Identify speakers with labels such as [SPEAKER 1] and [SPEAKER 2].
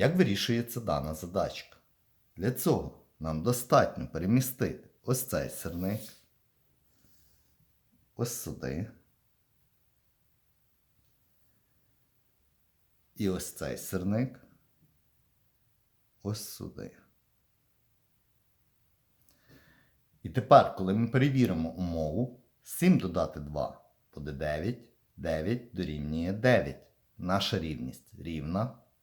[SPEAKER 1] Як вирішується дана задачка? Для цього нам достатньо перемістити ось цей сірник, ось сюди. І ось цей сірник ось сюди. І тепер, коли ми перевіримо умову, 7 додати 2 буде 9, 9 дорівнює 9. Наша рівність рівна.